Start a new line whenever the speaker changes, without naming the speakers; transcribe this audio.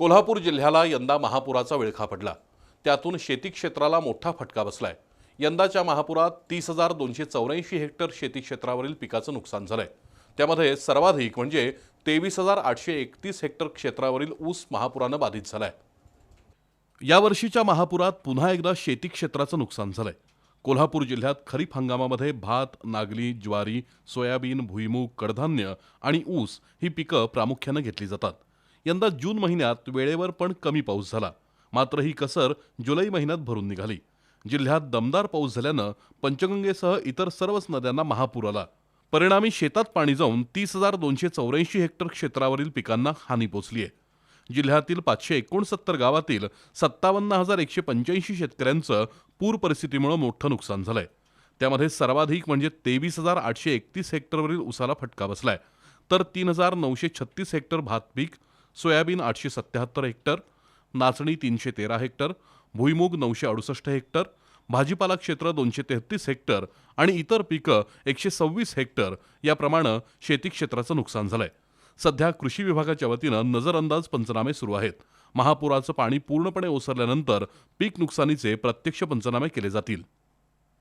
कोल्हापूर जिल्ह्याला यंदा महापुराचा विळखा पडला. त्यातून शेती क्षेत्राला मोठा फटका बसलाय. यंदाच्या महापुरात तीस हजार दोनशे चौऱ्याऐंशी हेक्टर शेती क्षेत्रावरील पिकाचं नुकसान झालंय. त्यामध्ये सर्वाधिक म्हणजे तेवीस हजार आठशे एकतीस हेक्टर क्षेत्रावरील ऊस महापुरानं बाधित झालाय. यावर्षीच्या महापुरात पुन्हा एकदा शेती क्षेत्राचं नुकसान झालंय. कोल्हापूर जिल्ह्यात खरीप हंगामामध्ये भात नागली ज्वारी सोयाबीन भुईमूग कडधान्य आणि ऊस ही पिकं प्रामुख्यानं घेतली जातात. यंदा जून महिन्यात वेळेवर पण कमी पाऊस झाला. मात्र ही कसर जुलै महिन्यात भरून निघाली. जिल्ह्यात दमदार पाऊस झाल्यानं पंचगंगेसह इतर सर्वच नद्यांना महापूर आला. परिणामी शेतात पाणी जाऊन तीस हजार दोनशे चौऱ्याऐंशी हेक्टर क्षेत्रावरील पिकांना हानी पोचली आहे जिल्ह्यातील पाचशे एकोणसत्तर गावातील सत्तावन्न हजार एकशे पंच्याऐंशी शेतकऱ्यांचं पूर परिस्थितीमुळे मोठं नुकसान झालंय. त्यामध्ये सर्वाधिक म्हणजे तेवीस हजार आठशे एकतीस हेक्टरवरील उसाला फटका बसलाय. तर तीन हजार नऊशे छत्तीस हेक्टर भात पीक सोयाबीन आठशे सत्याहत्तर हेक्टर नाचणी तीनशे तेरा हेक्टर भुईमूग नऊशे अडुसष्ट हेक्टर भाजीपाला क्षेत्र दोनशे तेहतीस हेक्टर आणि इतर पिकं एकशे सव्वीस हेक्टर याप्रमाणे शेती क्षेत्राचं नुकसान झालंय. सध्या कृषी विभागाच्या वतीनं नजरअंदाज पंचनामे सुरू आहेत. महापुराचं पाणी पूर्णपणे ओसरल्यानंतर पीक नुकसानीचे प्रत्यक्ष पंचनामे केले जातील.